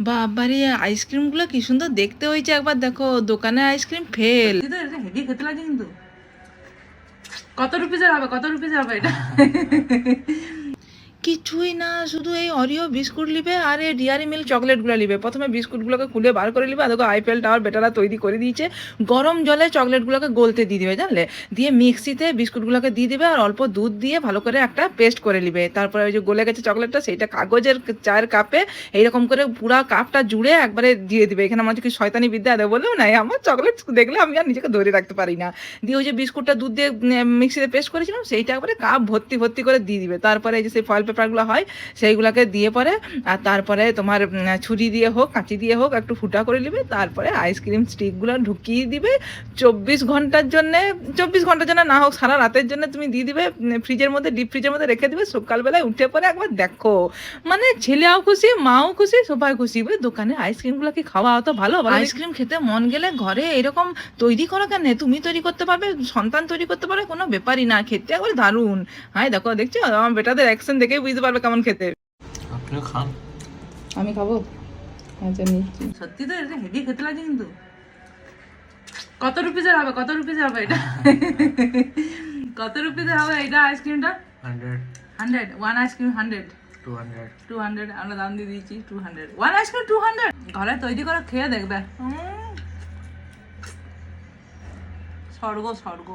বাবারে আইসক্রিমগুলো কি সুন্দর দেখতে হয়েছে একবার দেখো দোকানে আইসক্রিম ফেল। হেভি খেতে লাগে কিন্তু। কত রুপিজের হবে কত রুপিজের হবে এটা? কিছুই না, শুধু এই অরিও বিস্কুট নিবে আর এই ডিয়ারি মিল্ক চকলেটগুলো নিবে। প্রথমে বিস্কুটগুলোকে খুলে বার করে নিবে আর দেখো আইফেল টাওয়ার বেটারা তৈরি করে দিয়েছে। গরম জলে চকলেটগুলোকে গলতে দিয়ে দিবে, জানলে? দিয়ে মিক্সিতে বিস্কুটগুলোকে দিয়ে দিবে আর অল্প দুধ দিয়ে ভালো করে একটা পেস্ট করে নিবে। তারপরে ওই যে গলে গেছে চকলেটটা সেইটা কাগজের চায়ের কাপে এইরকম করে পুরা কাপটা জুড়ে একবারে দিয়ে দিবে। এখানে আমার কি শয়তানি বিদ্যা দেবে বললেও নাই, আমার চকলেট দেখলে আমি আর নিজেকে ধরে রাখতে পারি না। দিয়ে ওই যে বিস্কুটটা দুধ দিয়ে মিক্সিতে পেস্ট করেছিলাম, সেইটা একবারে কাপ ভর্তি ভর্তি করে দিয়ে দিবে। তারপরে এই যে সেই ফয়েল পেপারগুলো হয় সেইগুলোকে দিয়ে পরে আর তারপরে তোমার ছুরি দিয়ে হোক কাঁচি দিয়ে হোক একটু ফুটা করে নেবে তারপরে আইসক্রিম স্টিকগুলো ঢুকিয়ে দিবে। চব্বিশ ঘণ্টার জন্য চব্বিশ ঘণ্টার জন্য না হোক সারা রাতের জন্য তুমি দিয়ে দিবে ফ্রিজের মধ্যে ডিপ ফ্রিজের মধ্যে রেখে দিবে সকালবেলায় উঠে পরে একবার দেখো। মানে ছেলেও খুশি মাও খুশি সবাই খুশি। এবার দোকানে আইসক্রিমগুলো কি খাওয়া অত ভালো? আইসক্রিম খেতে মন গেলে ঘরে এরকম তৈরি করো কেন? তুমি তৈরি করতে পারবে সন্তান তৈরি করতে পারবে কোনো ব্যাপারই না। খেতে একবার দারুণ। হ্যাঁ দেখো দেখছ? আমার বেটাদের অ্যাকশন বুঝতে পারবে কেমন খেতে। আপনিও খান। আমি খাব? আচ্ছা নিচ্ছি সত্যি তো এটা হেভি খেতে লাগে কিন্তু। কত রুপিজের হবে? কত রুপিজের হবে এটা? কত রুপিজের হবে এটা আইসক্রিমটা hundred hundred one ice cream hundred two hundred two hundred আমরা দাম দিয়ে দিয়েছি two hundred one ice cream two hundred ঘরে তৈরি করে খেয়ে দেখবে। স্বর্গ স্বর্গ।